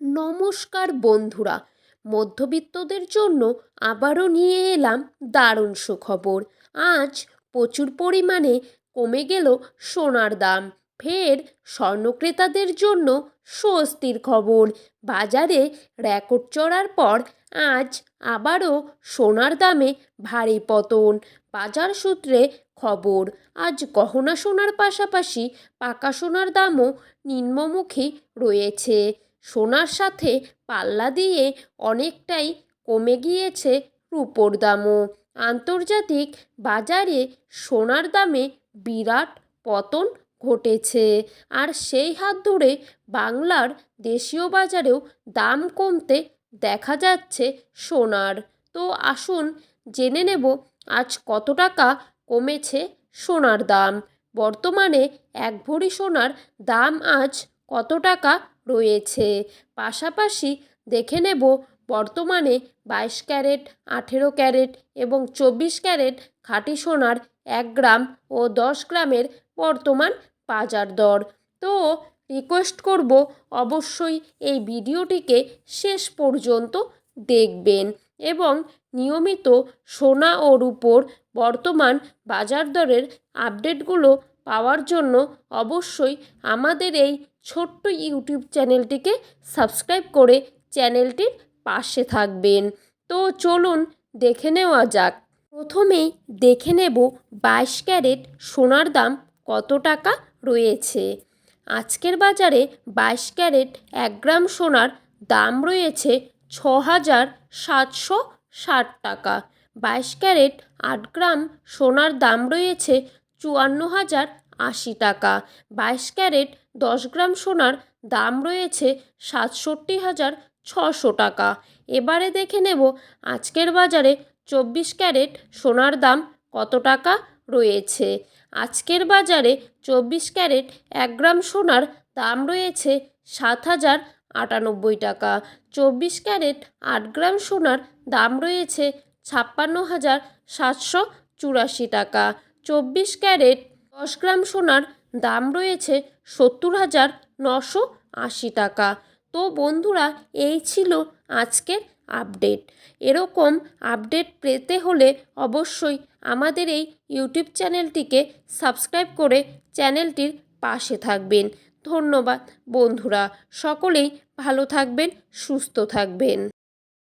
নমস্কার বন্ধুরা, মধ্যবিত্তদের জন্য আবারও নিয়ে এলাম দারুণ সুখবর। আজ প্রচুর পরিমাণে কমে গেল সোনার দাম। ফের স্বর্ণক্রেতাদের জন্য স্বস্তির খবর। বাজারে রেকর্ড চড়ার পর আজ আবারও সোনার দামে ভারী পতন। বাজার সূত্রে খবর, আজ গহনা সোনার পাশাপাশি পাকা সোনার দামও নিম্নমুখী রয়েছে। সোনার সাথে পাল্লা দিয়ে অনেকটাই কমে গিয়েছে রূপোর দামও। আন্তর্জাতিক বাজারে সোনার দামে বিরাট পতন ঘটেছে। আর সেই হাত ধরে বাংলার দেশীয় বাজারেও দাম কমতে দেখা যাচ্ছে সোনার। তো আসুন জেনে নেব আজ কত টাকা কমেছে সোনার দাম। বর্তমানে এক ভরি সোনার দাম আজ কত টাকা রয়েছে। পাশাপাশি দেখে নেব বর্তমানে বাইশ ক্যারেট, আঠেরো ক্যারেট এবং চব্বিশ ক্যারেট খাঁটি সোনার এক গ্রাম ও দশ গ্রামের বর্তমান বাজার দর। তো রিকোয়েস্ট করব অবশ্যই এই ভিডিওটিকে শেষ পর্যন্ত দেখবেন এবং নিয়মিত সোনা ও রূপোর বর্তমান বাজার দরের আপডেটগুলো পাওয়ার জন্য অবশ্যই আমাদের এই ছোট্ট ইউটিউব চ্যানেলটিকে সাবস্ক্রাইব করে চ্যানেলটির পাশে থাকবেন। তো চলুন দেখে নেওয়া যাক। প্রথমেই দেখে নেব বাইশ ক্যারেট সোনার দাম কত টাকা রয়েছে। আজকের বাজারে বাইশ ক্যারেট এক গ্রাম সোনার দাম রয়েছে ছ হাজার সাতশো ষাট টাকা। বাইশ ক্যারেট আট গ্রাম সোনার দাম রয়েছে চুয়ান্ন হাজার আশি টাকা। বাইশ ক্যারেট দশ গ্রাম সোনার দাম রয়েছে সাতষট্টি হাজার ছশো টাকা। এবারে দেখে নেব আজকের বাজারে চব্বিশ ক্যারেট সোনার দাম কত টাকা রয়েছে। আজকের বাজারে চব্বিশ ক্যারেট এক গ্রাম সোনার দাম রয়েছে সাত হাজার আটানব্বই টাকা। চব্বিশ ক্যারেট আট গ্রাম সোনার দাম রয়েছে ছাপ্পান্ন হাজার সাতশো চুরাশি টাকা। চব্বিশ ক্যারেট দশ গ্রাম সোনার দাম রয়েছে সত্তর হাজার নশো আশি টাকা। তো বন্ধুরা, এই ছিল আজকের আপডেট। এরকম আপডেট পেতে হলে অবশ্যই আমাদের এই ইউটিউব চ্যানেলটিকে সাবস্ক্রাইব করে চ্যানেলটির পাশে থাকবেন। ধন্যবাদ বন্ধুরা, সকলেই ভালো থাকবেন, সুস্থ থাকবেন।